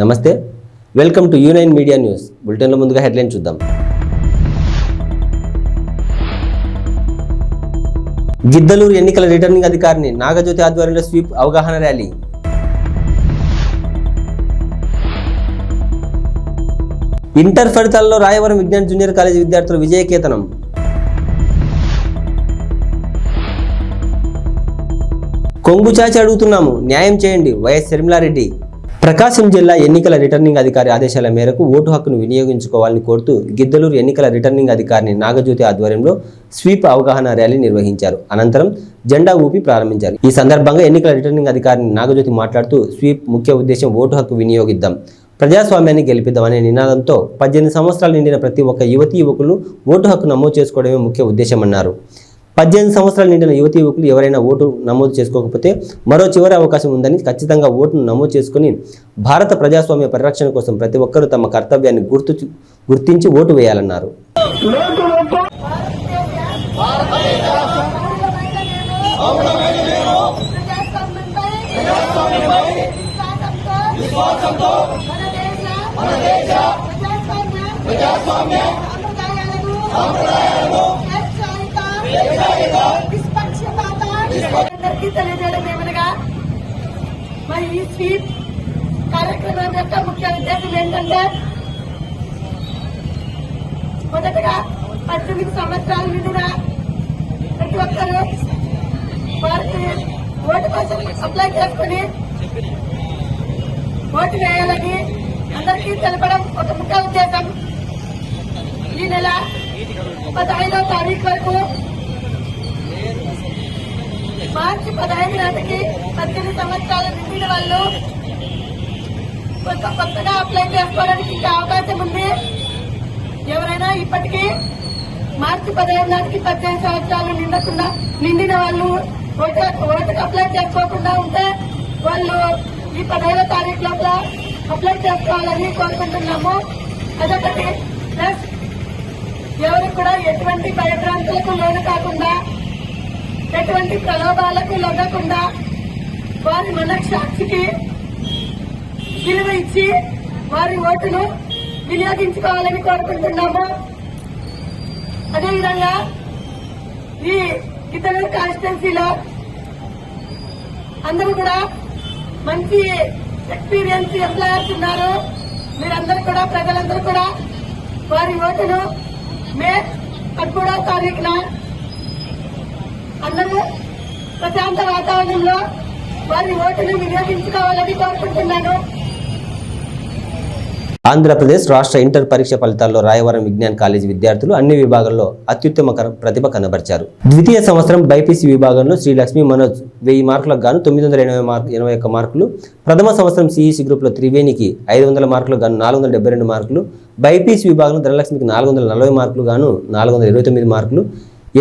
నమస్తే. Welcome to యూనైన్ media news బులెటిన్లో ముందుగా హెడ్లైన్ చూద్దాం. గిద్దలూరు ఎన్నికల రిటర్నింగ్ అధికారిని నాగజ్యోతి ఆధ్వర్యంలో స్వీప్ అవగాహన ర్యాలీ. ఇంటర్ ఫలితాల్లో రాయవరం విజ్ఞాన్ జూనియర్ కాలేజీ విద్యార్థులు విజయకేతనం. కొంగు చాచి అడుగుతున్నాము న్యాయం చేయండి వైఎస్ శర్మిలారెడ్డి. ప్రకాశం జిల్లా ఎన్నికల రిటర్నింగ్ అధికారి ఆదేశాల మేరకు ఓటు హక్కును వినియోగించుకోవాలని కోరుతూ గిద్దలూరు ఎన్నికల రిటర్నింగ్ అధికారిని నాగజ్యోతి ఆధ్వర్యంలో స్వీప్ అవగాహన ర్యాలీ నిర్వహించారు. అనంతరం జెండా ఊపి ప్రారంభించారు. ఈ సందర్భంగా ఎన్నికల రిటర్నింగ్ అధికారిని నాగజ్యోతి మాట్లాడుతూ స్వీప్ ముఖ్య ఉద్దేశం ఓటు హక్కు వినియోగిద్దాం ప్రజాస్వామ్యాన్ని గెలిపిద్దామనే నినాదంతో పద్దెనిమిది సంవత్సరాలు నిండిన ప్రతి ఒక్క యువతీ యువకులు ఓటు హక్కు నమోదు చేసుకోవడమే ముఖ్య ఉద్దేశమన్నారు. పద్దెనిమిది సంవత్సరాలు నిండిన యువతి యువకులు ఎవరైనా ఓటు నమోదు చేసుకోకపోతే మరో చివరి అవకాశం ఉందని ఖచ్చితంగా ఓటును నమోదు చేసుకుని భారత ప్రజాస్వామ్య పరిరక్షణ కోసం ప్రతి ఒక్కరూ తమ కర్తవ్యాన్ని గుర్తు గుర్తించి ఓటు వేయాలన్నారు. ప్రజాస్వామ్య సాంప్రదాయాలను మరి ఈ స్వీప్ కార్యక్రమం యొక్క ముఖ్య ఉద్దేశం ఏంటంటే మొదటగా పద్దెనిమిది సంవత్సరాల నిండిన ప్రతి ఒక్కరూ వారికి ఓటు కోసం అప్లై చేసుకుని ఓటు వేయాలని అందరికీ తెలపడం ఒక ముఖ్య ఉద్దేశం. ఈ నెల పదహైదో తారీఖు వరకు మార్చి పదహైదు నాటికి పద్దెనిమిది సంవత్సరాలు నిండిన వాళ్ళు కొత్త కొత్తగా అప్లై చేసుకోవడానికి ఇంకా అవకాశం ఉంది. ఎవరైనా ఇప్పటికీ మార్చి పదహైదు నాటికి పద్దెనిమిది సంవత్సరాలు నిండకుండా నిండిన వాళ్ళు ఓటు ఓటుకు అప్లై చేసుకోకుండా ఉంటే వాళ్ళు ఈ పదహైదో తారీఖు లోపల అప్లై చేసుకోవాలని కోరుకుంటున్నాము. అదొకటి. ప్లస్ ఎవరికి కూడా ఎటువంటి భయభ్రాంతులకు లోను కాకుండా ఎటువంటి ప్రలోభాలకు లొంగకుండా వారి మనస్సాక్షికి విలువ ఇచ్చి వారి ఓటును వినియోగించుకోవాలని కోరుకుంటున్నాము. అదేవిధంగా ఈ ఇతర కాన్స్టిట్యున్సీలో అందరూ కూడా మంచి ఎక్స్పీరియన్స్ ఎంప్లాయర్స్ ఉన్నారు. మీరందరూ కూడా ప్రజలందరూ కూడా వారి ఓటును మే పదమూడవ తారీఖున అందరూ ప్రశాంత వాతావరణంలో వారి ఓటును వినియోగించుకోవాలని కోరుకుంటున్నాను. ఆంధ్రప్రదేశ్ రాష్ట్ర ఇంటర్ పరీక్ష ఫలితాల్లో రాయవరం విజ్ఞాన్ కాలేజీ విద్యార్థులు అన్ని విభాగాల్లో అత్యుత్తమ ప్రతిభ కనబరిచారు. ద్వితీయ సంవత్సరం బైపీసీ విభాగంలో శ్రీలక్ష్మి మనోజ్ వెయ్యి మార్కులకు గాను తొమ్మిది వందల ఎనభై మార్కు ఎనభై ఒక్క మార్కులు ప్రథమ సంవత్సరం సిఈసి గ్రూప్లో త్రివేణికి ఐదు వందల మార్కులకు గాను నాలుగు వందల డెబ్బై రెండు మార్కులు బైపీసీ విభాగంలో ధనలక్ష్మికి నాలుగు వందల నలభై మార్కులు గాను నాలుగు వందల ఇరవై తొమ్మిది మార్కులు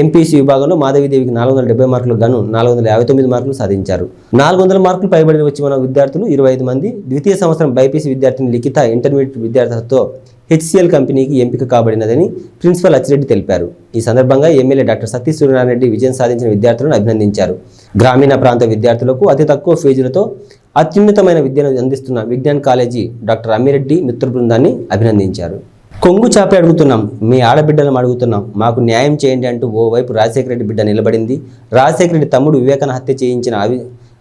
ఎంపీసీ విభాగంలో మాధవీదేవికి నాలుగు వందల డెబ్బై మార్కులు గాను నాలుగు వందల యాభై తొమ్మిది మార్కులు సాధించారు. నాలుగు వందల మార్కులు పైబడిన వచ్చి విద్యార్థులు ఇరవై ఐదు మంది ద్వితీయ సంవత్సరం బైపీసీ విద్యార్థిని లిఖిత ఇంటర్మీడియట్ విద్యార్థులతో హెచ్సిఎల్ కంపెనీకి ఎంపిక కాబడినదని ప్రిన్సిపల్ అచ్చిరెడ్డి తెలిపారు. ఈ సందర్భంగా ఎమ్మెల్యే డాక్టర్ సతీ సూర్యనారాయణ రెడ్డి విజయం సాధించిన విద్యార్థులను అభినందించారు. గ్రామీణ ప్రాంత విద్యార్థులకు అతి తక్కువ ఫీజులతో అత్యున్నతమైన విద్యను అందిస్తున్న విజ్ఞాన్ కాలేజీ డాక్టర్ అమ్మిరెడ్డి మిత్ర బృందాన్ని అభినందించారు. కొంగు చాపి అడుగుతున్నాం. మీ ఆడబిడ్డలను అడుగుతున్నాం. మాకు న్యాయం చేయండి అంటూ ఓవైపు రాజశేఖర రెడ్డి బిడ్డ నిలబడింది. రాజశేఖర రెడ్డి తమ్ముడు వివేకన హత్య చేయించిన అవి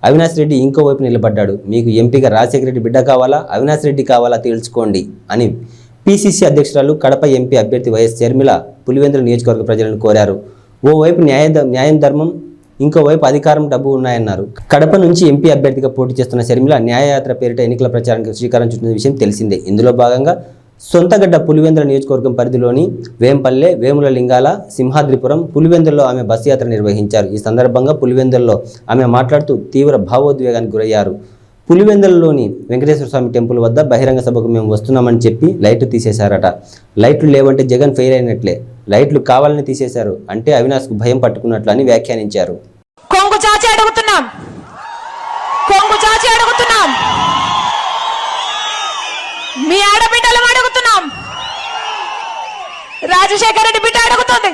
అవినాష్ రెడ్డి ఇంకోవైపు నిలబడ్డాడు. మీకు ఎంపీగా రాజశేఖర రెడ్డి బిడ్డ కావాలా? అవినాష్ రెడ్డి కావాలా తేల్చుకోండి అని పిసిసి అధ్యక్షురాలు కడప ఎంపీ అభ్యర్థి వైఎస్ షర్మిల పులివెందుల నియోజకవర్గ ప్రజలను కోరారు. ఓవైపు న్యాయ న్యాయం ధర్మం ఇంకోవైపు అధికారం డబ్బు ఉన్నాయన్నారు. కడప నుంచి ఎంపీ అభ్యర్థిగా పోటీ చేస్తున్న షర్మిల న్యాయయాత్ర పేరిట ఎన్నికల ప్రచారానికి శ్రీకారం చుట్టిన విషయం తెలిసిందే. ఇందులో భాగంగా సొంతగడ్డ పులివెందుల నియోజకవర్గం పరిధిలోని వేంపల్లె వేముల లింగాల సింహాద్రిపురం పులివెందుల్లో ఆమె బస్సు యాత్ర నిర్వహించారు. ఈ సందర్భంగా పులివెందుల్లో ఆమె మాట్లాడుతూ తీవ్ర భావోద్వేగానికి గురయ్యారు. పులివెందులలోని వెంకటేశ్వర స్వామి టెంపుల్ వద్ద బహిరంగ సభకు మేము వస్తున్నామని చెప్పి లైట్లు తీసేశారట. లైట్లు లేవంటే జగన్ ఫెయిల్ అయినట్లే. లైట్లు కావాలని తీసేశారు. అంటే అవినాష్కు భయం పట్టుకున్నట్లు అని వ్యాఖ్యానించారు. రాజశేఖర రెడ్డి బిడ్డ అడుగుతుంది.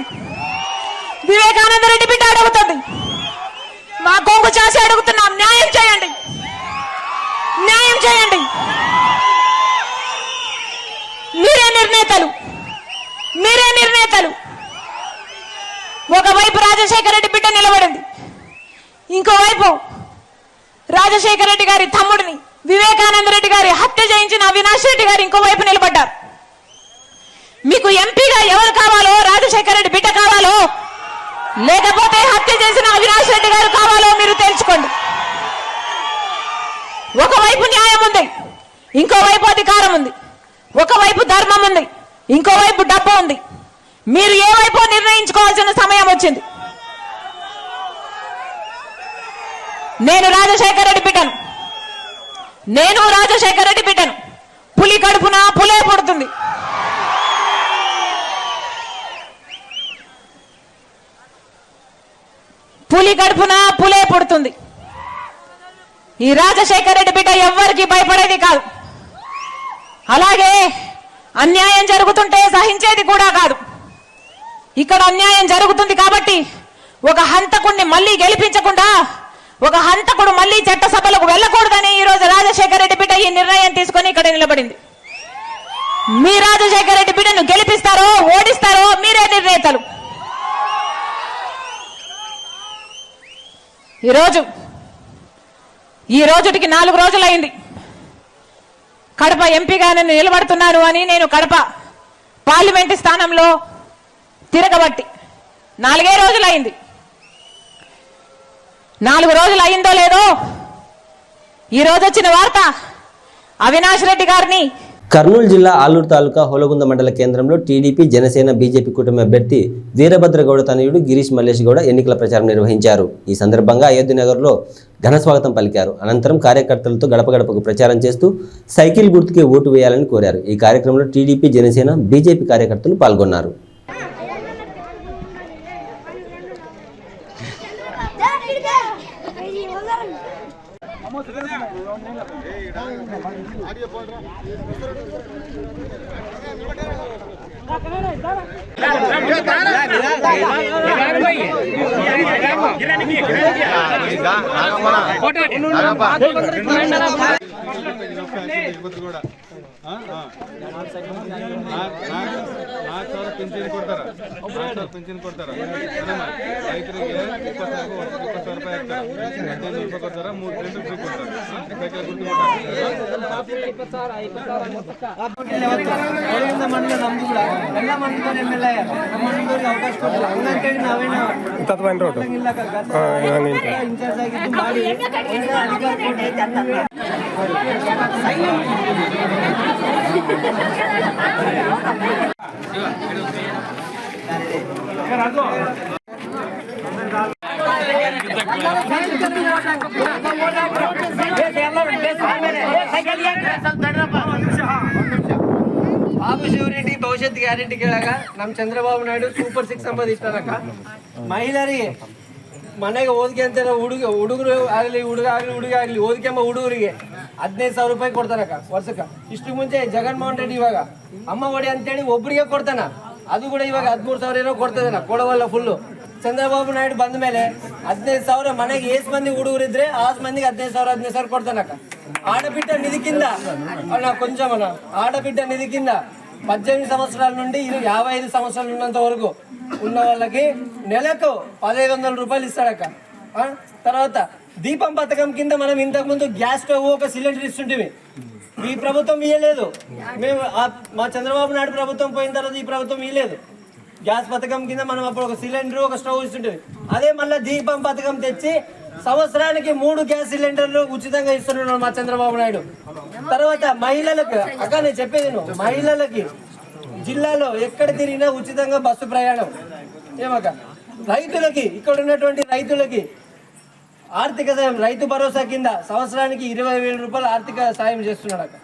వివేకానంద రెడ్డి బిడ్డ అడుగుతుంది. మా కొంగు చేసి అడుగుతున్నాం న్యాయం చేయండి. న్యాయం చేయండి. మీరే నిర్ణేతలు. మీరే నిర్ణేతలు. ఒకవైపు రాజశేఖర రెడ్డి బిడ్డ నిలబడింది. ఇంకోవైపు రాజశేఖర రెడ్డి గారి తమ్ముడిని వివేకానంద రెడ్డి గారి హత్య చేయించిన అవినాష్ రెడ్డి గారు ఇంకోవైపు నిలబడ్డారు. మీకు ఎంపీగా ఎవరు కావాలో? రాజశేఖర రెడ్డి బిడ్డ కావాలో? లేకపోతే హత్య చేసిన అవినాష్ రెడ్డి గారు కావాలో మీరు తెలుసుకోండి. ఒకవైపు న్యాయం ఉంది ఇంకోవైపు అధికారం ఉంది. ఒకవైపు ధర్మం ఉంది ఇంకోవైపు డబ్బు ఉంది. మీరు ఏ వైపు నిర్ణయించుకోవాల్సిన సమయం వచ్చింది? నేను రాజశేఖర రెడ్డి బిడ్డను. నేను రాజశేఖర రెడ్డి బిడ్డను. పులి కడుపున పులే పుడుతుంది. తల్లి కడుపున పులే పుడుతుంది. ఈ రాజశేఖర రెడ్డి బిడ్డ ఎవ్వరికి భయపడేది కాదు. అలాగే అన్యాయం జరుగుతుంటే సహించేది కూడా కాదు. ఇక్కడ అన్యాయం జరుగుతుంది కాబట్టి ఒక హంతకుడిని మళ్ళీ గెలిపించకుండా ఒక హంతకుడు మళ్ళీ చట్టసభలకు వెళ్ళకూడదని ఈ రోజు రాజశేఖర రెడ్డి బిడ్డ ఈ నిర్ణయం తీసుకొని ఇక్కడ నిలబడింది. మీ రాజశేఖర రెడ్డి బిడ్డను గెలిపిస్తారో ఓడిస్తారో మీరే నిర్ణేతలు. ఈరోజు ఈ రోజుటికి నాలుగు రోజులైంది. కడప ఎంపీగా నేను నిలబడుతున్నాను అని నేను కడప పార్లమెంటు స్థానంలో తిరగబట్టి నాలుగే రోజులైంది. నాలుగు రోజులు అయిందో లేదో ఈ వచ్చిన వార్త అవినాష్ రెడ్డి గారిని కర్నూలు జిల్లా ఆలూరు తాలూకా హోలగుంద మండల కేంద్రంలో టీడీపీ జనసేన బీజేపీ కుటుంబ అభ్యర్థి వీరభద్రగౌడ తనయుడు గిరీష్ మల్లేష్ గౌడ ఎన్నికల ప్రచారం నిర్వహించారు. ఈ సందర్భంగా అయోధ్య నగర్లో పలికారు. అనంతరం కార్యకర్తలతో గడప గడపకు ప్రచారం చేస్తూ సైకిల్ గుర్తుకే ఓటు వేయాలని కోరారు. ఈ కార్యక్రమంలో టీడీపీ జనసేన బీజేపీ కార్యకర్తలు పాల్గొన్నారు. కూడా ನಾಲ್ಕು ಸಾವಿರ ಪಿಂಚಣಿ ಕೊಡ್ತಾರ. ನಾಲ್ಕು ಸಾವಿರ ಪಿಂಚಣಿ ಕೊಡ್ತಾರ? ರೈತರಿಗೆ ಇಪ್ಪತ್ತು ಸಾವಿರ ಇಪ್ಪತ್ತು ರೂಪಾಯಿ ಹಾಕ್ತಾರೆ ಹದಿನೈದು ರೂಪಾಯಿ ಕೊಡ್ತಾರ ಮೂರು ಸೆಂಟ್ ಫ್ರೀ ಕೊಡ್ತಾರೆ. ಮಂಡಲ ನಮ್ದು ಕೂಡ ಎಲ್ಲ ಮಂಡಲ ಎಂ ಎಲ್ ಎ. ನಮ್ಮ ಮಂಡಲದವ್ರಿಗೆ ಅವಕಾಶ ಕೊಟ್ಟಿಲ್ಲ. ಹಂಗಂತೇಳಿ ನಾವೇನು ಇಲ್ಲ ಇನ್ಚಾರ್ಜ್ ಆಗಿದ್ದು ಮಾಡಿ. ಅಧಿಕಾರ ಬಾಬು ಶಿವರೆಡ್ಡಿ ಭವಿಷ್ಯದ ಗ್ಯಾರಂಟಿ ಕೇಳಾಗ ನಮ್ ಚಂದ್ರಬಾಬು ನಾಯ್ಡು ಸೂಪರ್ ಸಿಕ್ಸ್ ಅಂಬದು ಇಷ್ಟಕ್ಕ ಮಹಿಳೆಯರಿಗೆ ಮನೆಗೆ ಓದ್ಕೆ ಅಂತ ಹುಡುಗ ಹುಡುಗರು ಆಗಲಿ, ಹುಡುಗ ಆಗಲಿ ಹುಡುಗ ಆಗಲಿ, ಓದ್ಕೆಂಬ ಹುಡುಗರಿಗೆ ಹದಿನೈದು ಸಾವಿರ ರೂಪಾಯಿ ಕೊಡ್ತಾನಕ್ಕ ವರ್ಷಕ್ಕ ಇಷ್ಟು ಮುಂಚೆ ಜಗನ್ಮೋಹನ್ ರೆಡ್ಡಿ ಇವಾಗ ಅಮ್ಮ ಒಡಿ ಅಂತೇಳಿ ಒಬ್ರಿಗೆ ಕೊಡ್ತಾನ ಅದು ಕೂಡ ಇವಾಗ ಹದಿಮೂರು ಸಾವಿರ ಏನೋ ಕೊಡ್ತದನ ಕೊಡವಲ್ಲ ಫುಲ್ಲು ಚಂದ್ರಬಾಬು ನಾಯ್ಡು ಬಂದ ಮೇಲೆ ಹದಿನೈದು ಸಾವಿರ ಮನೆಗೆ ಏಸ್ ಮಂದಿ ಹುಡುಗರು ಇದ್ರೆ ಆಸ್ ಮಂದಿಗೆ ಹದಿನೈದು ಸಾವಿರ ಹದಿನೈದು ಸಾವಿರ కొడతానక్క ఆడబిడ్డ నిధి కింద అన్న కొంచెం అన్న ఆడబిడ్డ నిధి కింద పద్దెనిమిది సంవత్సరాల నుండి ఇరు యాభై ఐదు సంవత్సరాలు ఉన్నంత వరకు ఉన్న వాళ్ళకి నెలకు పదహైదు వందల రూపాయలు ఇస్తాడక్క ఆ? తర్వాత దీపం పథకం కింద మనం ఇంతకు ముందు గ్యాస్ స్టవ్ ఒక సిలిండర్ ఇస్తుంటే ఈ ప్రభుత్వం ఇయ్యలేదు. మేము మా చంద్రబాబు నాయుడు ప్రభుత్వం పోయిన తర్వాత ఈ ప్రభుత్వం ఇయ్యలేదు. గ్యాస్ పథకం కింద మనం అప్పుడు ఒక సిలిండర్ ఒక స్టవ్ ఇస్తుంటే అదే మళ్ళీ దీపం పథకం తెచ్చి సంవత్సరానికి మూడు గ్యాస్ సిలిండర్లు ఉచితంగా ఇస్తున్నాడు మా చంద్రబాబు నాయుడు. తర్వాత మహిళలకు అక్క నేను చెప్పేది మహిళలకి జిల్లాలో ఎక్కడ తిరిగినా ఉచితంగా బస్సు ప్రయాణం. ఏమక్క? రైతులకి ఇక్కడ ఉన్నటువంటి రైతులకి ఆర్థిక సాయం రైతు భరోసా కింద సంవత్సరానికి ఇరవై వేల రూపాయలు ఆర్థిక సాయం చేస్తున్నాడు అక్కడ.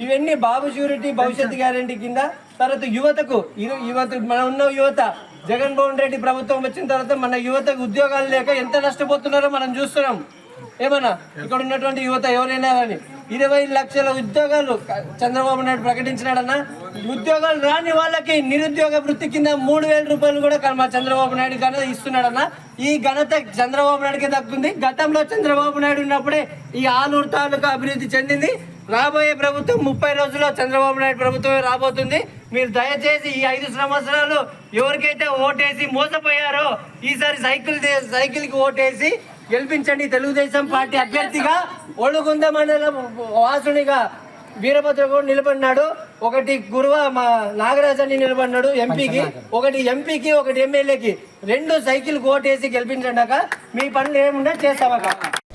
ఇవన్నీ బాబు షూరిటీ భవిష్యత్ గ్యారంటీ కింద తర్వాత యువతకు యువత మన ఉన్న యువత జగన్మోహన్ రెడ్డి ప్రభుత్వం వచ్చిన తర్వాత మన యువతకు ఉద్యోగాలు లేక ఎంత నష్టపోతున్నారో మనం చూస్తున్నాం. ఏమన్నా? ఇక్కడ ఉన్నటువంటి యువత ఎవరైనా కానీ ఇరవై లక్షల ఉద్యోగాలు చంద్రబాబు నాయుడు ప్రకటించినాడన్నా ఉద్యోగాలు రాని వాళ్ళకి నిరుద్యోగ వృత్తి కింద మూడు వేల రూపాయలు కూడా మా చంద్రబాబు నాయుడు ఘనత ఇస్తున్నాడన్నా ఈ ఘనత చంద్రబాబు నాయుడుకి దక్కుంది. గతంలో చంద్రబాబు నాయుడు ఉన్నప్పుడే ఈ ఆలూరు తాలూకా అభివృద్ధి చెందింది. రాబోయే ప్రభుత్వం ముప్పై రోజుల్లో చంద్రబాబు నాయుడు ప్రభుత్వమే రాబోతుంది. మీరు దయచేసి ఈ ఐదు సంవత్సరాలు ఎవరికైతే ఓటేసి మోసపోయారో ఈసారి సైకిల్ సైకిల్కి ఓటేసి గెలిపించండి తెలుగుదేశం పార్టీ అభ్యర్థిగా ఒళ్ళుగుంద మండలం వాసునిగా వీరభద్ర గౌడ్ నిలబడినాడు. ఒకటి గురువ మా నాగరాజ్ అని నిలబడినాడు ఎంపీకి ఒకటి ఎంపీకి ఒకటి ఎమ్మెల్యేకి. రెండు సైకిల్ ఓటేసి గెలిపించండాక మీ పనులు ఏముండే చేస్తామక్క.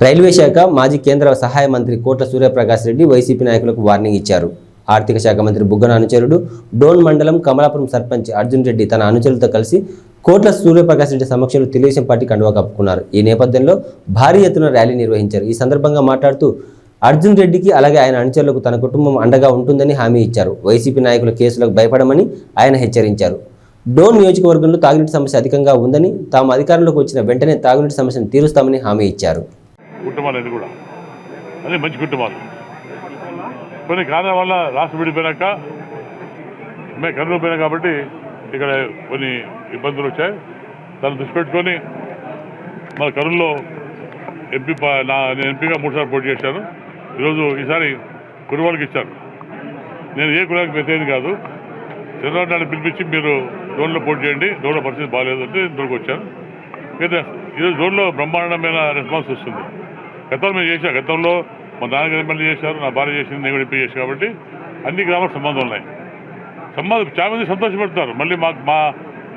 రైల్వే శాఖ మాజీ కేంద్ర సహాయ మంత్రి కోట్ల సూర్యప్రకాష్ రెడ్డి వైసీపీ నాయకులకు వార్నింగ్ ఇచ్చారు. ఆర్థిక శాఖ మంత్రి బుగ్గన అనుచరుడు డోన్ మండలం కమలాపురం సర్పంచ్ అర్జున్ రెడ్డి తన అనుచరులతో కలిసి కోట్ల సూర్యప్రకాష్ రెడ్డి సమక్షంలో తెలుగుదేశం పార్టీ కండువా కప్పుకున్నారు. ఈ నేపథ్యంలో భారీ ఎత్తున ర్యాలీ నిర్వహించారు. ఈ సందర్భంగా మాట్లాడుతూ అర్జున్ రెడ్డికి అలాగే ఆయన అనుచరులకు తన కుటుంబం అండగా ఉంటుందని హామీ ఇచ్చారు. వైసీపీ నాయకుల కేసులకు భయపడమని ఆయన హెచ్చరించారు. డోన్ నియోజకవర్గంలో తాగునీటి సమస్య అధికంగా ఉందని తాము అధికారంలోకి వచ్చిన వెంటనే తాగునీటి సమస్యను తీరుస్తామని హామీ ఇచ్చారు. కుటుంబాలు కూడా. అదే మంచి కుటుంబాలు. కొన్ని కారణాల వల్ల రాష్ట్రం విడిపోయినాక మేము కర్నూలు పోయినాం కాబట్టి ఇక్కడ కొన్ని ఇబ్బందులు వచ్చాయి. దాన్ని దృష్టి పెట్టుకొని మన కర్నూలులో ఎంపీ నా నేను ఎంపీగా మూడుసార్లు పోటీ చేశాను. ఈరోజు ఈసారి కురువాళ్ళకి ఇచ్చాను నేను ఏ కులానికి వ్యతిరేకం కాదు. చంద్రబాబు నాయుడు పిలిపించి మీరు డోన్లో పోటీ చేయండి. డోన్లో పరిస్థితి బాగాలేదు అంటే ఇంతవరకు వచ్చాను. అయితే ఈరోజు జోన్లో బ్రహ్మాండమైన రెస్పాన్స్ వస్తుంది. గతంలో మేము చేసాం గతంలో మా నాన్నగారు ఎమ్మెల్యే చేశారు? నా భార్య చేసింది నేను కూడా ఎంపీ చేశాను కాబట్టి అన్ని గ్రామాలకు సంబంధం ఉన్నాయి. సంబంధం చాలా మంది సంతోషపడతారు. మళ్ళీ మాకు మా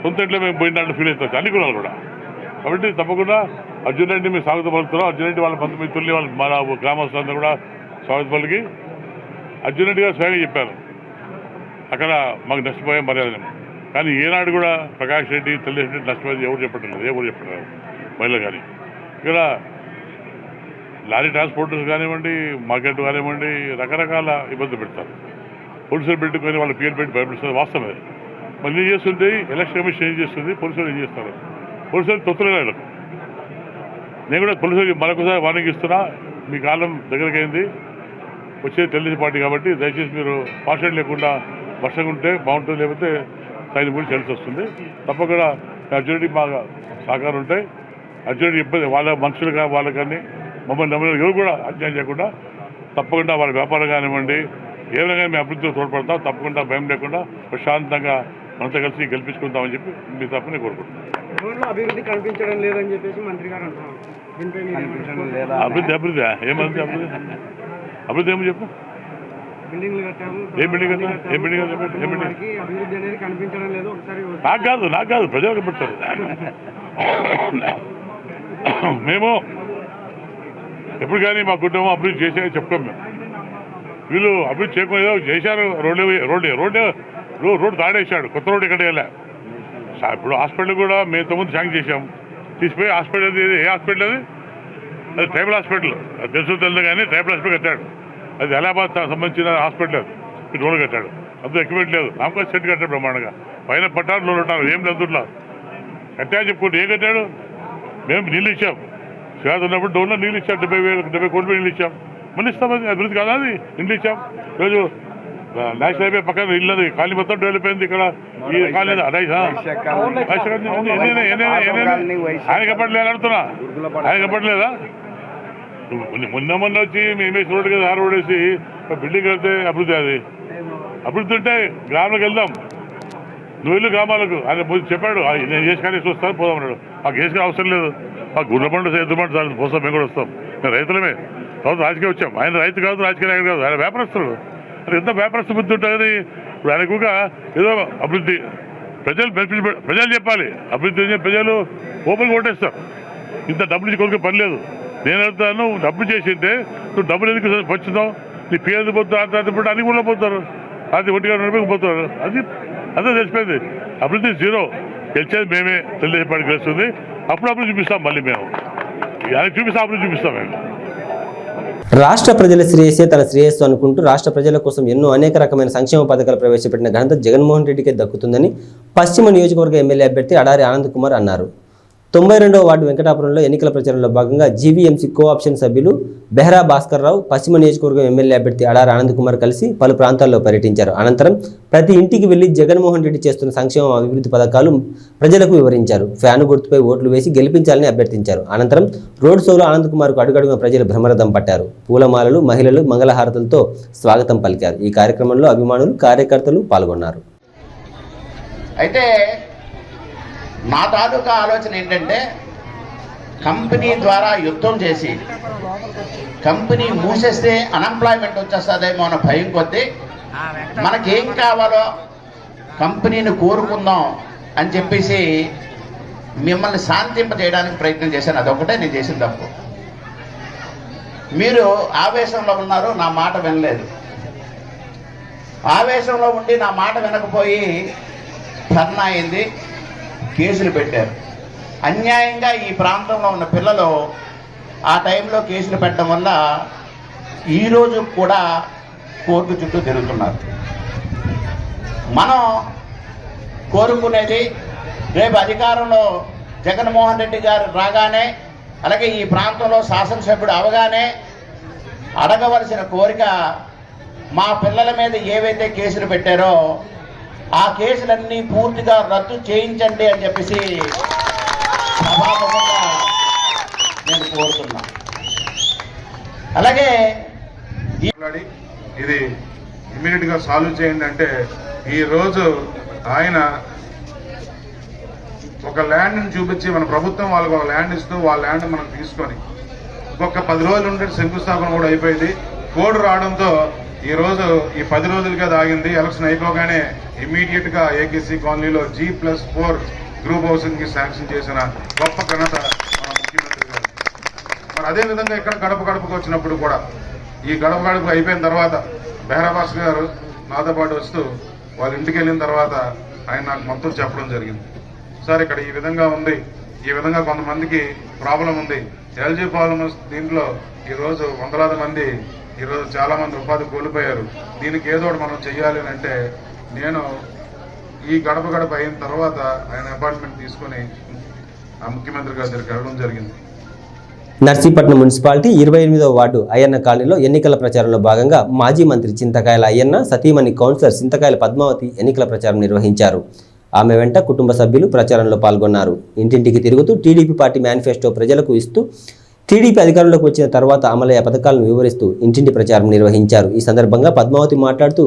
సొంత ఇంట్లో మేము పోయినట్టు ఫీల్ అవుతారు. అన్ని కులాలు కూడా. కాబట్టి తప్పకుండా అర్జున్ రెడ్డి మీరు స్వాగతం పలుకుతున్నాం. అర్జున్ రెడ్డి వాళ్ళ బంధు మిత్రుల్ని వాళ్ళ మన గ్రామస్తులందరూ కూడా స్వాగత పలికి. అర్జున్ రెడ్డి గారు స్వయంగా చెప్పారు. అక్కడ మాకు నష్టపోయే మర్యాద కానీ ఏనాడు కూడా ప్రకాష్ రెడ్డి తెలుగుదేశం రెడ్డి నష్టపోయేది ఎవరు చెప్పడం లేదు ఎవరు చెప్పడం మహిళ మహిళలు కానీ. ఇక్కడ లారీ ట్రాన్స్పోర్టర్స్ కానివ్వండి మార్కెట్ కానివ్వండి రకరకాల ఇబ్బంది పెడతారు. పోలీసులు పెట్టుకొని వాళ్ళ పేరు పెట్టి భయపెడుతున్నారు వాస్తవమే. మళ్ళీ ఏం చేస్తుంది? ఎలక్షన్ కమిషన్ ఏం చేస్తుంది? పోలీసులు ఏం చేస్తారు? పోలీసులు తొత్తులు వీళ్ళకు నేను కూడా పోలీసులు మరొకసారి వార్నింగ్ ఇస్తున్నా. మీ కాలం దగ్గరకైంది. అయింది వచ్చేది తెలుగుదేశం పార్టీ కాబట్టి దయచేసి మీరు పాషన్ లేకుండా వర్షం ఉంటే బాగుంటుంది లేకపోతే సైన్ గురించి తెలిసి వస్తుంది. తప్పకుండా అర్జునుడి బాగా సహకారం ఉంటాయి. అర్జునుడి ఇబ్బంది వాళ్ళ మనుషులుగా వాళ్ళ కానీ మమ్మల్ని నమ్మని ఎవరు కూడా అన్యాయం చేయకుండా తప్పకుండా వాళ్ళ వ్యాపారం కానివ్వండి ఏమైనా కానీ మేము అభివృద్ధిలో తోడ్పడతాం తప్పకుండా భయం లేకుండా ప్రశాంతంగా మనతో కలిసి గెలిపించుకుంటామని చెప్పి మీ తప్పని కోరుకుంటున్నాం అభివృద్ధి కనిపించడం లేదని చెప్పేసి మంత్రి గారు? అభివృద్ధి అభివృద్ధి ఏమంది అభివృద్ధి అభివృద్ధి ఏమో చెప్పు ఏ బిల్డింగ్? ఏ బిల్డింగ్? ఏ బిల్డింగ్? నాకు కాదు నాకు కాదు ప్రజలకు పెడతారు మేము ఎప్పుడు కానీ మా కుటుంబం అభివృద్ధి చేశారని చెప్తాం మేము. వీళ్ళు అభివృద్ధి చేయకుండా చేశారు రోడ్డు రోడ్డు రోడ్డు రోడ్డు తాడేశాడు కొత్త రోడ్డు ఇక్కడ వెళ్ళా? ఇప్పుడు హాస్పిటల్ కూడా మేము తొమ్మిది శాంక్ చేశాం. తీసిపోయి హాస్పిటల్ ఏ హాస్పిటల్ అది? అది ట్రైబల్ హాస్పిటల్. అది తెలుసు కానీ ట్రైబల్ హాస్పిటల్ కట్టాడు. అది అలహాబాద్ సంబంధించిన హాస్పిటల్ అది. రోడ్డు కట్టాడు. అంత ఎక్విప్మెంట్ లేదు. నాకు సెట్ కట్టాడు బ్రహ్మాండంగా. పైన పట్టారు లోన్ ఉంటారు. ఏం లేదు అందులో కట్టా చెప్పుకుంటే ఏం కట్టాడు? మేము నీళ్ళు ఇచ్చాం. శ్వేత ఉన్నప్పుడు డోన్లో నీళ్ళు ఇచ్చాం డెబ్బై వేలు డెబ్బై కోట్లు నీళ్ళు ఇచ్చాం. మళ్ళీ ఇస్తామని అభివృద్ధి కాదా అది? నీళ్ళు ఇచ్చాం. ఈరోజు నేషనల్ హైవే పక్కన ఇల్లు అది ఖాళీ మొత్తం డెవలప్ అయింది ఇక్కడ. ఈ ఖాళీ ఆయన కప్పట్లేదు అడుగుతున్నా. ఆయన కప్పట్లేదా? మొన్న- మొన్న వచ్చి మేమేసి రోడ్డు కదా ఆ రోడ్ వేసి బిల్డింగ్ కడితే అభివృద్ధి అది. అభివృద్ధి ఉంటే గ్రామాలకు వెళ్దాం. నువ్వు ఇల్లు గ్రామాలకు. ఆయన చెప్పాడు నేను చేసి కానీ వస్తాను పోదాం అన్నాడు. మాకు వేసుకునే అవసరం లేదు. మాకు గుండెబండ ఎద్దుమంట దాని పోస్తాం మేము కూడా వస్తాం. మేము రైతులమే. తర్వాత రాజకీయం వచ్చాం. ఆయన రైతు కాదు రాజకీయ నాయకుడు కాదు. ఆయన వ్యాపారస్తుడు. అది ఎంత వ్యాపారస్తు బుద్ధి ఉంటుంది ఇప్పుడు ఆయనకు కూడా ఏదో అభివృద్ధి. ప్రజలు బెనిఫిట్ ప్రజలు చెప్పాలి. అభివృద్ధి చేసే ప్రజలు ఓపెన్గా ఓటేస్తారు ఇంత డబ్బులు కొనుక్కే పని లేదు. నేను వెళ్తాను డబ్బులు డబ్బు చేసింటే నువ్వు డబ్బులు ఎందుకు వచ్చిందావు నీ పేరు పోతావు? అంత పోతే అన్ని కూడా పోతారు. అది ఒంటిగా నడిపి పోతారు. అది అదే తెలిసిపోయింది. అభివృద్ధి జీరో. గెలిచేది మేమే తెలుగుదేశం పార్టీ గెలుస్తుంది అప్పుడప్పుడు చూపిస్తాం మళ్ళీ మేము. అది చూపిస్తాం అప్పుడు చూపిస్తాం మేము. రాష్ట్ర ప్రజల శ్రేయస్సే తన శ్రేయస్సు అనుకుంటూ రాష్ట్ర ప్రజల కోసం ఎన్నో అనేక రకమైన సంక్షేమ పథకాలు ప్రవేశపెట్టిన ఘనత జగన్మోహన్ రెడ్డికే దక్కుతుందని పశ్చిమ నియోజకవర్గ ఎమ్మెల్యే అభ్యర్థి అడారి ఆనంద్ కుమార్ అన్నారు. తొంభై రెండవ వార్డు వెంకటాపురంలో ఎన్నికల ప్రచారంలో భాగంగా జీవీఎంసీ కో ఆప్షన్ సభ్యులు బెహ్రా భాస్కర్ రావు పశ్చిమ నియోజకవర్గం ఎమ్మెల్యే అభ్యర్థి అడార్ ఆనంద్ కుమార్ కలిసి పలు ప్రాంతాల్లో పర్యటించారు. అనంతరం ప్రతి ఇంటికి వెళ్ళి జగన్మోహన్ రెడ్డి చేస్తున్న సంక్షేమ అభివృద్ధి పథకాలు ప్రజలకు వివరించారు. ఫ్యాను గుర్తుపై ఓట్లు వేసి గెలిపించాలని అభ్యర్థించారు. అనంతరం రోడ్ షోలో ఆనంద్ కుమార్కు అడుగడుగున ప్రజలు భ్రమరథం పట్టారు. పూలమాలలు మహిళలు మంగళహారతులతో స్వాగతం పలికారు. ఈ కార్యక్రమంలో అభిమానులు కార్యకర్తలు పాల్గొన్నారు. అయితే నా తాలూకా ఆలోచన ఏంటంటే కంపెనీ ద్వారా యుద్ధం చేసి కంపెనీ మూసేస్తే అన్ఎంప్లాయ్మెంట్ వచ్చేస్తుందేమో అన్న భయం కొద్దీ మనకేం కావాలో కంపెనీని కోరుకుందాం అని చెప్పేసి మిమ్మల్ని శాంతింపజేయడానికి ప్రయత్నం చేశాను. అదొకటే నేను చేసిన తప్పు. మీరు ఆవేశంలో ఉన్నారు నా మాట వినలేదు. ఆవేశంలో ఉండి నా మాట వినకపోయి ధర్నా అయింది. కేసులు పెట్టారు. అన్యాయంగా ఈ ప్రాంతంలో ఉన్న పిల్లలు ఆ టైంలో కేసులు పెట్టడం వల్ల ఈరోజు కూడా కోర్టు చుట్టూ తిరుగుతున్నారు. మనం కోరుకునేది రేపు అధికారంలో జగన్మోహన్ రెడ్డి గారు రాగానే అలాగే ఈ ప్రాంతంలో శాసనసభ్యుడు అవగానే అడగవలసిన కోరిక మా పిల్లల మీద ఏవైతే కేసులు పెట్టారో ఆ కేసులన్నీ పూర్తిగా రద్దు చేయించండి అని చెప్పేసి సభాముఖంగా నేను కోరుతున్నా. అలాగే ఇది ఇమీడియట్గా సాల్వ్ చేయండి అంటే ఈ రోజు ఆయన ఒక ల్యాండ్ని చూపించి మన ప్రభుత్వం వాళ్ళకి ఒక ల్యాండ్ ఇస్తూ వాళ్ళ ల్యాండ్ మనం తీసుకొని ఒక్క పది రోజులు ఉంటే శంకుస్థాపన కూడా అయిపోయింది. కోడ్ రావడంతో ఈ రోజు ఈ పది రోజులుగా దాగింది ఎలక్షన్ అయిపోగానే ఇమీడియట్గా ఏకేసీ కాలనీలో జీ ప్లస్ ఫోర్ గ్రూప్ హౌసింగ్కి శాంక్షన్ చేసిన గొప్ప ఘనత మన ముఖ్యమంత్రి గారు. మరి అదే విధంగా ఇక్కడ గడప గడపకు వచ్చినప్పుడు కూడా ఈ గడప గడప అయిపోయిన తర్వాత బెహరాబాస్ గారు నాతో పాటు వస్తూ వాళ్ళ ఇంటికి వెళ్ళిన తర్వాత ఆయన నాకు మొత్తం చెప్పడం జరిగింది. సార్ ఇక్కడ ఈ విధంగా ఉంది ఈ విధంగా కొంతమందికి ప్రాబ్లం ఉంది. ఎల్జీ ప్రాబ్లం దీంట్లో ఈరోజు వందలాది మంది ఈరోజు రోజు చాలా మంది ఉపాధి కోల్పోయారు. దీనికి ఏదో మనం చెయ్యాలి అంటే నేను ఈ గడప గడప అయిన తర్వాత ఆయన అపాయింట్మెంట్ తీసుకుని ఆ ముఖ్యమంత్రి గారి దగ్గరికి వెళ్ళడం జరిగింది. నర్సీపట్నం మున్సిపాలిటీ ఇరవై ఎనిమిదవ వార్డు అయ్యన్న కాలనీలో ఎన్నికల ప్రచారంలో భాగంగా మాజీ మంత్రి చింతకాయల అయ్యన్న సతీమణి కౌన్సిలర్ చింతకాయల పద్మావతి ఎన్నికల ప్రచారం నిర్వహించారు. ఆమె వెంట కుటుంబ సభ్యులు ప్రచారంలో పాల్గొన్నారు. ఇంటింటికి తిరుగుతూ టీడీపీ పార్టీ మేనిఫెస్టో ప్రజలకు ఇస్తూ టీడీపీ అధికారంలోకి వచ్చిన తర్వాత అమలయ్య పథకాలను వివరిస్తూ ఇంటింటి ప్రచారం నిర్వహించారు. ఈ సందర్భంగా పద్మావతి మాట్లాడుతూ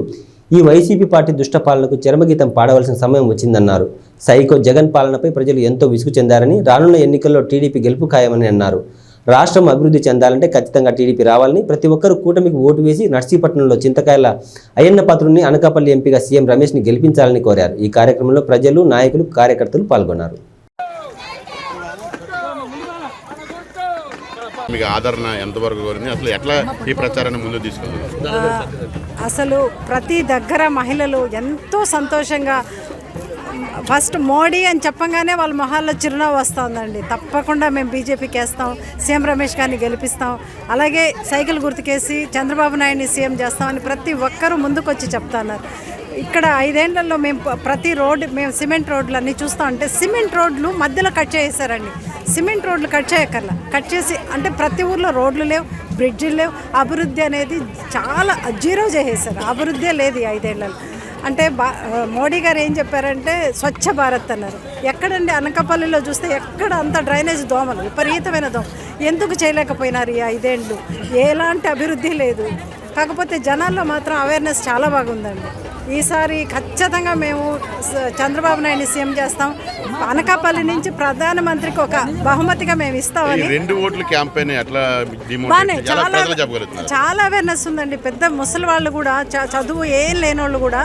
ఈ వైసీపీ పార్టీ దుష్ట పాలనకు చరమగీతం పాడవలసిన సమయం వచ్చిందన్నారు. సైకో జగన్ పాలనపై ప్రజలు ఎంతో విసుగు చెందారని రానున్న ఎన్నికల్లో టీడీపీ గెలుపు ఖాయమని అన్నారు. రాష్ట్రం అభివృద్ధి చెందాలంటే ఖచ్చితంగా టీడీపీ రావాలని ప్రతి ఒక్కరూ కూటమికి ఓటు వేసి నర్సీపట్నంలో చింతకాయల అయ్యన్న పాత్రుని అనకాపల్లి ఎంపీగా సీఎం రమేష్ని గెలిపించాలని కోరారు. ఈ కార్యక్రమంలో ప్రజలు నాయకులు కార్యకర్తలు పాల్గొన్నారు. మీకు ఆదరణ ఎంతవరకు కోరింది? అసలు ఎట్లా ఈ ప్రచారాన్ని ముందు తీసుకెళ్తున్నారు అసలు ప్రతి దగ్గర మహిళలు ఎంతో సంతోషంగా ఫస్ట్ మోడీ అని చెప్పగానే వాళ్ళ మొహాల్లో చిరునవ్వు వస్తుందండి. తప్పకుండా మేము బీజేపీకి వేస్తాం సీఎం రమేష్ గారిని గెలిపిస్తాం అలాగే సైకిల్ గుర్తుకేసి చంద్రబాబు నాయుడిని సీఎం చేస్తామని ప్రతి ఒక్కరూ ముందుకొచ్చి చెప్తున్నారు. ఇక్కడ ఐదేళ్ళలో మేము ప్రతి రోడ్డు మేము సిమెంట్ రోడ్లు అన్నీ చూస్తాం అంటే సిమెంట్ రోడ్లు మధ్యలో కట్ చేసేసారండి. సిమెంట్ రోడ్లు కట్ చేయక్కర్లా. కట్ చేసి అంటే ప్రతి ఊర్లో రోడ్లు లేవు బ్రిడ్జిలు లేవు. అభివృద్ధి అనేది చాలా జీరో చేసేసారు. అభివృద్ధే లేదు ఐదేళ్ళలో అంటే బా మోడీ గారు ఏం చెప్పారంటే స్వచ్ఛ భారత్ అన్నారు. ఎక్కడండి అనకాపల్లిలో చూస్తే ఎక్కడ అంత డ్రైనేజ్ దోమలు విపరీతమైన దోమ. ఎందుకు చేయలేకపోయినారు ఈ ఐదేళ్ళు? ఎలాంటి అభివృద్ధి లేదు. కాకపోతే జనాల్లో మాత్రం అవేర్నెస్ చాలా బాగుందండి. ఈసారి ఖచ్చితంగా మేము చంద్రబాబు నాయుడిని సీఎం చేస్తాం. అనకాపల్లి నుంచి ప్రధానమంత్రికి ఒక బహుమతిగా మేము ఇస్తామని. రెండు ఓట్ల క్యాంపెయిన్ ఎట్లా ఎలా చాలా చాలా అవేర్నెస్ ఉందండి. పెద్ద ముసలి వాళ్ళు కూడా చదువు ఏం లేని వాళ్ళు కూడా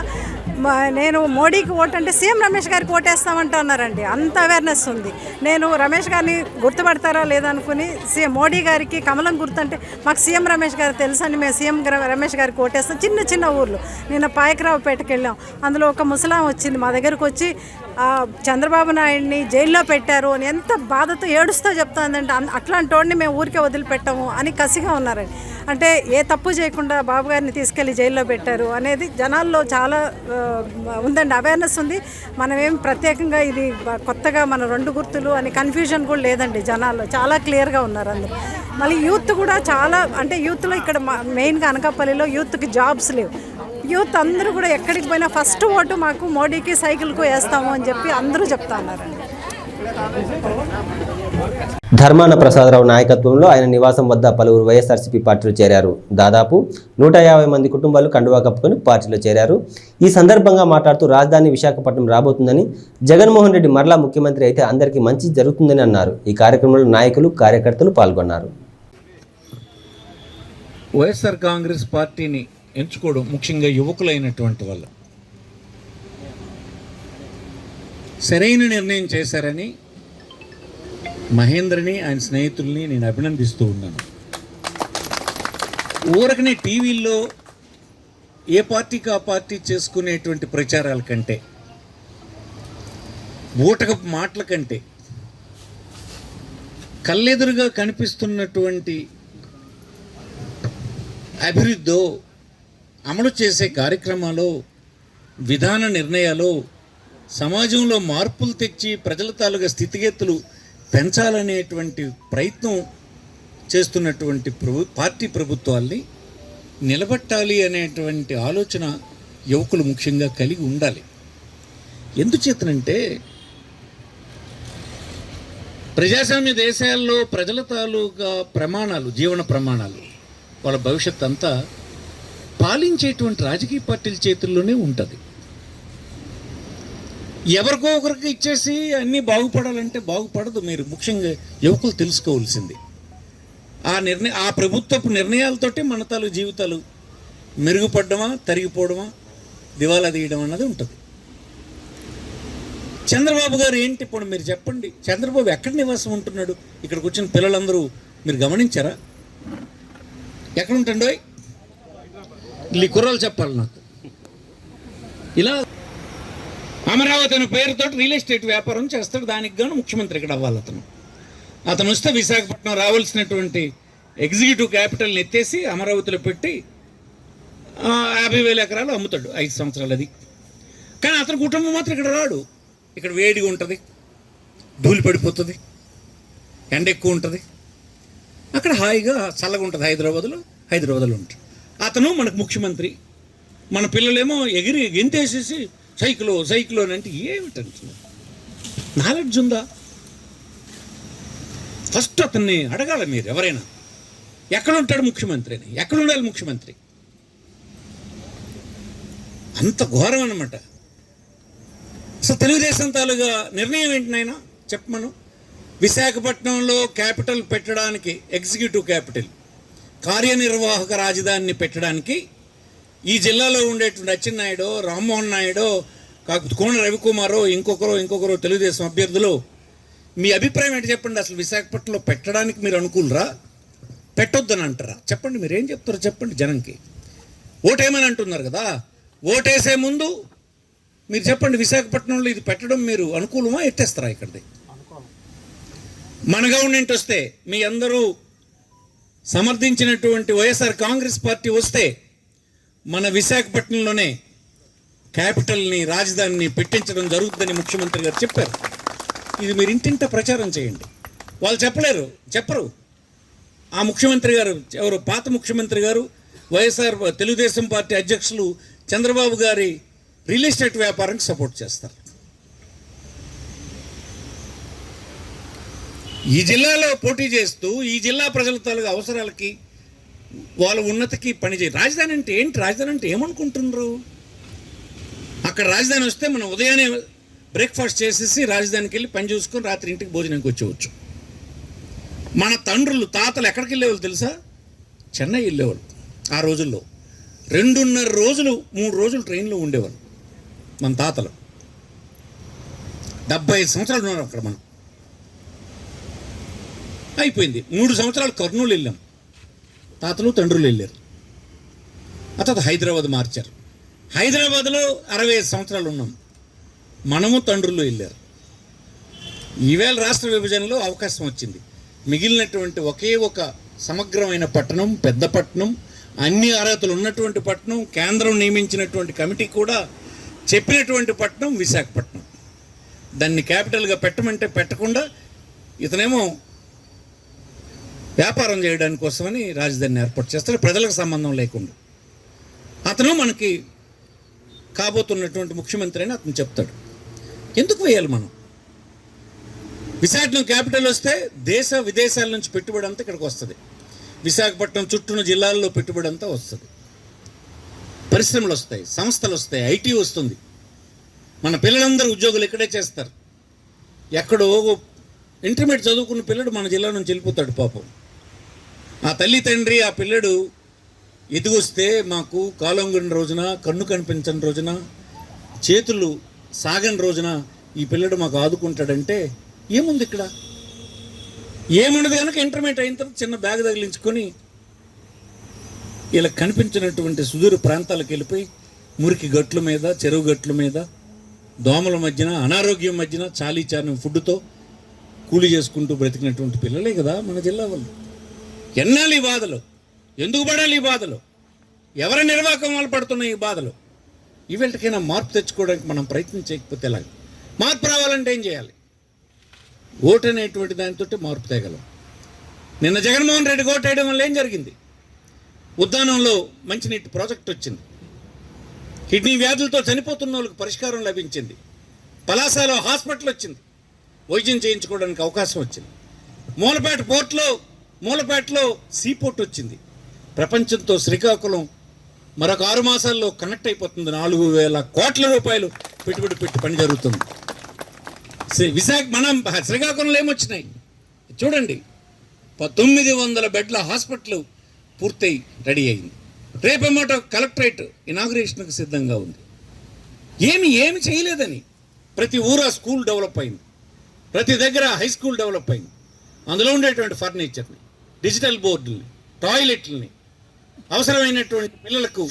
నేను మోడీకి ఓటు అంటే సీఎం రమేష్ గారికి ఓటేస్తామంటున్నారండి. అంత అవేర్నెస్ ఉంది. నేను రమేష్ గారిని గుర్తుపడతారా లేదనుకుని సీఎం మోడీ గారికి కమలం గుర్తుంటే మాకు సీఎం రమేష్ గారు తెలుసని మేము సీఎం రమేష్ గారికి ఓటేస్తాం. చిన్న చిన్న ఊర్లు. నిన్న పాయకరావుపేటకి వెళ్ళాం. అందులో ఒక ముసలాం వచ్చింది. మా దగ్గరకు వచ్చి చంద్రబాబు నాయుడిని జైల్లో పెట్టారు అని ఎంత బాధతో ఏడుస్తూ చెప్తానంటే అట్లాంటి వాడిని మేము ఊరికే వదిలిపెట్టాము అని కసిగా ఉన్నారండి. అంటే ఏ తప్పు చేయకుండా బాబు గారిని తీసుకెళ్ళి జైల్లో పెట్టారు అనేది జనాల్లో చాలా ఉందండి అవేర్నెస్ ఉంది. మనమేం ప్రత్యేకంగా ఇది కొత్తగా మన రెండు గుర్తులు అని కన్ఫ్యూజన్ కూడా లేదండి జనాల్లో. చాలా క్లియర్గా ఉన్నారు అందరూ. మళ్ళీ యూత్ కూడా చాలా అంటే యూత్లో ఇక్కడ మెయిన్గా అనకాపల్లిలో యూత్కి జాబ్స్ లేవు. యూత్ అందరూ కూడా ఎక్కడికి పోయినా ఫస్ట్ ఓటు మాకు మోడీకి సైకిల్కు వేస్తాము అని చెప్పి అందరూ చెప్తా ఉన్నారండి. ధర్మాన ప్రసాదరావు నాయకత్వంలో ఆయన నివాసం వద్ద పలువురు వైఎస్ఆర్సీపీ పార్టీలో చేరారు. దాదాపు నూట యాభై మంది కుటుంబాలు కండువా కప్పుకొని పార్టీలో చేరారు. ఈ సందర్భంగా మాట్లాడుతూ రాజధాని విశాఖపట్నం రాబోతుందని జగన్మోహన్ రెడ్డి మరలా ముఖ్యమంత్రి అయితే అందరికీ మంచి జరుగుతుందని అన్నారు. ఈ కార్యక్రమంలో నాయకులు కార్యకర్తలు పాల్గొన్నారు. వైఎస్ఆర్ కాంగ్రెస్ పార్టీని ఎంచుకోవడం ముఖ్యంగా యువకులైనటువంటి వాళ్ళు. సరైన నిర్ణయం చేశారని మహేంద్రని ఆయన స్నేహితుల్ని నేను అభినందిస్తూ ఉన్నాను. ఊరకనే టీవీల్లో ఏ పార్టీకి ఆ పార్టీ చేసుకునేటువంటి ప్రచారాల కంటే ఊటకపు మాటల కంటే కళ్ళెదురుగా కనిపిస్తున్నటువంటి అభివృద్ధో అమలు చేసే కార్యక్రమాలు విధాన నిర్ణయాలు సమాజంలో మార్పులు తెచ్చి ప్రజల తాలూకా స్థితిగతులు పెంచాలనేటువంటి ప్రయత్నం చేస్తున్నటువంటి ప్రభు పార్టీ ప్రభుత్వాల్ని నిలబెట్టాలి అనేటువంటి ఆలోచన యువకులు ముఖ్యంగా కలిగి ఉండాలి. ఎందుచేతనంటే ప్రజాస్వామ్య దేశాల్లో ప్రజల తాలూకా ప్రమాణాలు జీవన ప్రమాణాలు వాళ్ళ భవిష్యత్ అంతా పాలించేటువంటి రాజకీయ పార్టీల చేతుల్లోనే ఉంటుంది. ఎవరికో ఒకరికి ఇచ్చేసి అన్నీ బాగుపడాలంటే బాగుపడదు. మీరు ముఖ్యంగా యువకులు తెలుసుకోవాల్సింది. ఆ నిర్ణయ ఆ ప్రభుత్వపు నిర్ణయాలతోటి మన తాలు జీవితాలు మెరుగుపడమా తరిగిపోవడమా దివాలా తీయడం అన్నది ఉంటుంది. చంద్రబాబు గారు ఏంటి ఇప్పుడు మీరు చెప్పండి. చంద్రబాబు ఎక్కడ నివాసం ఉంటున్నాడు? ఇక్కడికి వచ్చిన పిల్లలందరూ మీరు గమనించారా? ఎక్కడ ఉంటుండో ఈ కుర్రాలు చెప్పాలి నాకు. ఇలా అమరావతి అనే పేరుతో రియల్ ఎస్టేట్ వ్యాపారం చేస్తాడు. దానికి గాను ముఖ్యమంత్రి ఇక్కడ అవ్వాలి అతను. అతను వస్తే విశాఖపట్నం రావాల్సినటువంటి ఎగ్జిక్యూటివ్ క్యాపిటల్ని ఎత్తేసి అమరావతిలో పెట్టి యాభై వేల ఎకరాలు అమ్ముతాడు. ఐదు సంవత్సరాలు అది. కానీ అతని కుటుంబం మాత్రం ఇక్కడ రాడు. ఇక్కడ వేడిగా ఉంటుంది. ధూళి పడిపోతుంది. ఎండ ఎక్కువ ఉంటుంది. అక్కడ హాయిగా చల్లగా ఉంటుంది. హైదరాబాద్లో హైదరాబాద్లో ఉంటాడు. అతను మనకు ముఖ్యమంత్రి. మన పిల్లలేమో ఎగిరి గెంతేసేసి సైకిలో సైకిలో అంటే ఏమిటంటే నాలెడ్జ్ ఉందా? ఫస్ట్ అతన్ని అడగాలి మీరు ఎవరైనా. ఎక్కడుంటాడు ముఖ్యమంత్రి అని ఎక్కడుండాలి ముఖ్యమంత్రి? అంత ఘోరం అనమాట అసలు తెలుగుదేశం తాలూగా నిర్ణయం ఏంటి నాయన? చెప్పమను. విశాఖపట్నంలో క్యాపిటల్ పెట్టడానికి ఎగ్జిక్యూటివ్ క్యాపిటల్ కార్యనిర్వాహక రాజధానిని పెట్టడానికి ఈ జిల్లాలో ఉండేటువంటి అచ్చెన్నాయుడు రామ్మోహన్ నాయుడు కాకపోతే కోన రవికుమారో ఇంకొకరు ఇంకొకరు తెలుగుదేశం అభ్యర్థులు మీ అభిప్రాయం ఏంటి చెప్పండి? అసలు విశాఖపట్నంలో పెట్టడానికి మీరు అనుకూలరా? పెట్టొద్దని అంటారా? చెప్పండి మీరు ఏం చెప్తారో చెప్పండి జనంకి. ఓటేమని అంటున్నారు కదా. ఓటేసే ముందు మీరు చెప్పండి విశాఖపట్నంలో ఇది పెట్టడం మీరు అనుకూలమా? ఎత్తేస్తారా ఇక్కడిది? మన గవర్నమెంట్ వస్తే మీ అందరూ సమర్థించినటువంటి వైఎస్ఆర్ కాంగ్రెస్ పార్టీ వస్తే మన విశాఖపట్నంలోనే క్యాపిటల్ని రాజధానిని పెట్టించడం జరుగుతుందని ముఖ్యమంత్రి గారు చెప్పారు. ఇది మీరు ఇంటింట ప్రచారం చేయండి. వాళ్ళు చెప్పలేరు చెప్పరు. ఆ ముఖ్యమంత్రి గారు ఎవరు? పాత ముఖ్యమంత్రి గారు వైఎస్ఆర్ తెలుగుదేశం పార్టీ అధ్యక్షులు చంద్రబాబు గారి రియల్ ఎస్టేట్ వ్యాపారానికి సపోర్ట్ చేస్తారు. ఈ జిల్లాలో పోటీ చేస్తూ ఈ జిల్లా ప్రజల తాలూకు అవసరాలకి వాళ్ళ ఉన్నతికి పనిచేయ రాజధాని అంటే ఏంటి? రాజధాని అంటే ఏమనుకుంటున్నారు? అక్కడ రాజధాని వస్తే మనం ఉదయాన్నే బ్రేక్ఫాస్ట్ చేసేసి రాజధానికి వెళ్ళి పని చూసుకొని రాత్రి ఇంటికి భోజనానికి వచ్చేవచ్చు. మన తండ్రులు తాతలు ఎక్కడికి వెళ్ళేవాళ్ళు తెలుసా? చెన్నై వెళ్ళేవాళ్ళు ఆ రోజుల్లో. రెండున్నర రోజులు మూడు రోజులు ట్రైన్లో ఉండేవాళ్ళు మన తాతలు. డెబ్బై ఐదు సంవత్సరాలు ఉన్నారు అక్కడ మనం. అయిపోయింది. మూడు సంవత్సరాలు కర్నూలు వెళ్ళాం. తాతలు తండ్రులు వెళ్ళారు. ఆ తర్వాత హైదరాబాద్ మార్చారు. హైదరాబాద్లో అరవై ఐదు సంవత్సరాలు ఉన్నాం. మనము తండ్రులు వెళ్ళారు. ఈవేళ రాష్ట్ర విభజనలో అవకాశం వచ్చింది. మిగిలినటువంటి ఒకే ఒక సమగ్రమైన పట్టణం పెద్ద పట్టణం అన్ని అర్హతలు ఉన్నటువంటి పట్టణం కేంద్రం నియమించినటువంటి కమిటీ కూడా చెప్పినటువంటి పట్టణం విశాఖపట్నం. దాన్ని క్యాపిటల్గా పెట్టమంటే పెట్టకుండా ఇతనేమో వ్యాపారం చేయడానికి కోసమని రాజధానిని ఏర్పాటు చేస్తారు. ప్రజలకు సంబంధం లేకుండా. అతను మనకి కాబోతున్నటువంటి ముఖ్యమంత్రి అని అతను చెప్తాడు. ఎందుకు వేయాలి మనం? విశాఖపట్నం క్యాపిటల్ వస్తే దేశ విదేశాల నుంచి పెట్టుబడి అంతా ఇక్కడికి వస్తుంది. విశాఖపట్నం చుట్టూన జిల్లాల్లో పెట్టుబడి అంతా వస్తుంది. పరిశ్రమలు వస్తాయి సంస్థలు వస్తాయి ఐటీ వస్తుంది. మన పిల్లలందరూ ఉద్యోగులు ఇక్కడే చేస్తారు. ఎక్కడో ఇంటర్మీడియట్ చదువుకున్న పిల్లడు మన జిల్లా నుంచి వెళ్ళిపోతాడు పాపం. ఆ తల్లి తండ్రి ఆ పిల్లడు ఎదుగొస్తే మాకు కాలంగుని రోజున కన్ను కనిపించని రోజున చేతులు సాగని రోజున ఈ పిల్లడు మాకు ఆదుకుంటాడంటే ఏముంది ఇక్కడ? ఏముండదు కనుక ఇంటర్మీడియట్ అయిన తర్వాత చిన్న బ్యాగ్ తగిలించుకొని ఇలా కనిపించినటువంటి సుదూర ప్రాంతాలకు వెళ్ళిపోయి మురికి గట్ల మీద చెరువు గట్ల మీద దోమల మధ్యన అనారోగ్యం మధ్యన చాలీ చాని ఫుడ్తో కూలి చేసుకుంటూ బ్రతికినటువంటి పిల్లలే కదా మన జిల్లా వాళ్ళు. ఎన్నాళ్ళు ఈ బాధలు? ఎందుకు పడాలి ఈ బాధలు? ఎవరి నిర్వాహకం వల్ల పడుతున్నాయి ఈ బాధలు? ఈవెంట్కైనా మార్పు తెచ్చుకోవడానికి మనం ప్రయత్నం చేయకపోతే ఎలాగ? మార్పు రావాలంటే ఏం చేయాలి? ఓటు అనేటువంటి దానితో మార్పు తేగలం. నిన్న జగన్మోహన్ రెడ్డి ఓటు వేయడం వల్ల ఏం జరిగింది? ఉద్దానంలో మంచినీటి ప్రాజెక్ట్ వచ్చింది. కిడ్నీ వ్యాధులతో చనిపోతున్న వాళ్ళకి పరిష్కారం లభించింది. పలాసలో హాస్పిటల్ వచ్చింది. వైద్యం చేయించుకోవడానికి అవకాశం వచ్చింది. మూలపేట పోర్టులో మూలపేటలో సీపోర్ట్ వచ్చింది. ప్రపంచంతో శ్రీకాకుళం మరొక ఆరు మాసాల్లో కనెక్ట్ అయిపోతుంది. నాలుగు వేల కోట్ల రూపాయలు పెట్టుబడి పెట్టి పని జరుగుతుంది. శ్రీ- విశాఖ మనం శ్రీకాకుళంలో ఏమొచ్చినాయి? చూడండి. తొమ్మిది వందల బెడ్ల హాస్పిటల్ పూర్తయి రెడీ అయింది. రేపమాట కలెక్టరేట్ ఇనాగ్రేషన్కు సిద్ధంగా ఉంది. ఏమి ఏమి చేయలేదని. ప్రతి ఊర స్కూల్ డెవలప్ అయింది. ప్రతి దగ్గర హై స్కూల్ డెవలప్ అయింది. అందులో ఉండేటువంటి ఫర్నిచర్ని. డిజిటల్ బోర్డుల్ని టాయిలెట్లని అవసరమైనటువంటి పిల్లలకు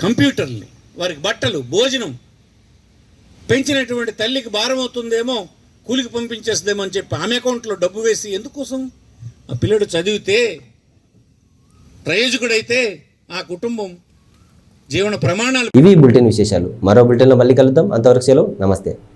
కంప్యూటర్ని వారికి బట్టలు భోజనం పెంచినటువంటి తల్లికి భారం అవుతుందేమో కూలికి పంపించేస్తుందేమో అని చెప్పి ఆమె అకౌంట్లో డబ్బు వేసి ఎందుకోసం? ఆ పిల్లడు చదివితే ప్రయోజకుడైతే ఆ కుటుంబం జీవన ప్రమాణాలు ఇవి బులెటిన్ విశేషాలు. మరో బులెటిన్లో మళ్ళీ కలుద్దాం. అంతవరకు సెలవు. నమస్తే.